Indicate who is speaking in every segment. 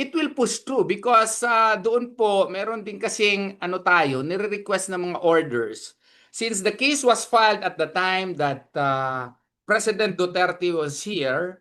Speaker 1: it will push through because uh, doon po meron din kasing ano tayo, nire-request ng mga orders. Since the case was filed at the time that uh, President Duterte was here,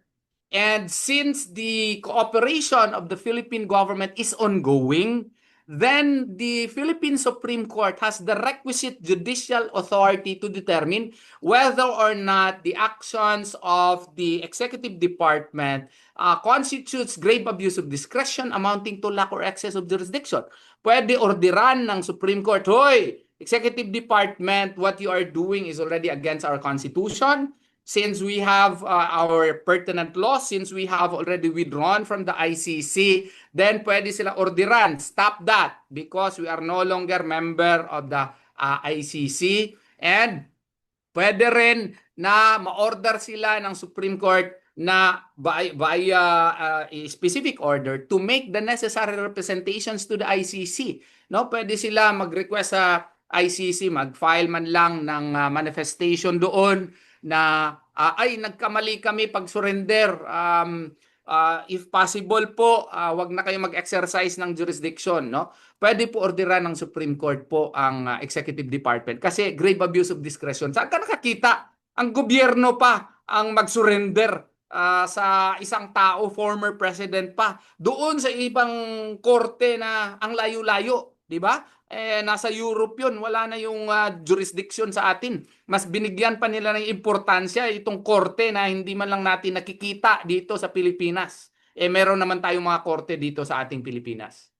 Speaker 1: and since the cooperation of the Philippine government is ongoing, then the Philippine Supreme Court has the requisite judicial authority to determine whether or not the actions of the executive department uh, constitutes grave abuse of discretion amounting to lack or excess of jurisdiction. Pwede orderan ng Supreme Court, Hoy, executive department, what you are doing is already against our constitution. Since we have uh, our pertinent laws, since we have already withdrawn from the ICC, then pwede sila orderan, stop that. Because we are no longer member of the uh, ICC and pwede rin na ma-order sila ng Supreme Court na by, via uh, a specific order to make the necessary representations to the ICC. No, pwede sila mag-request sa ICC, mag-file man lang ng uh, manifestation doon na uh, ay nagkamali kami pag surrender um, uh, if possible po uh, wag na kayo mag-exercise ng jurisdiction no? Pwede po orderan ng Supreme Court po ang uh, executive department kasi grave abuse of discretion. Saan ka nakakita? Ang gobyerno pa ang mag-surrender uh, sa isang tao former president pa doon sa ibang korte na ang layo-layo di ba eh, nasa Europe yun, wala na yung uh, jurisdiction sa atin. Mas binigyan pa nila ng importansya itong korte na hindi man lang natin nakikita dito sa Pilipinas. Eh, meron naman tayong mga korte dito sa ating Pilipinas.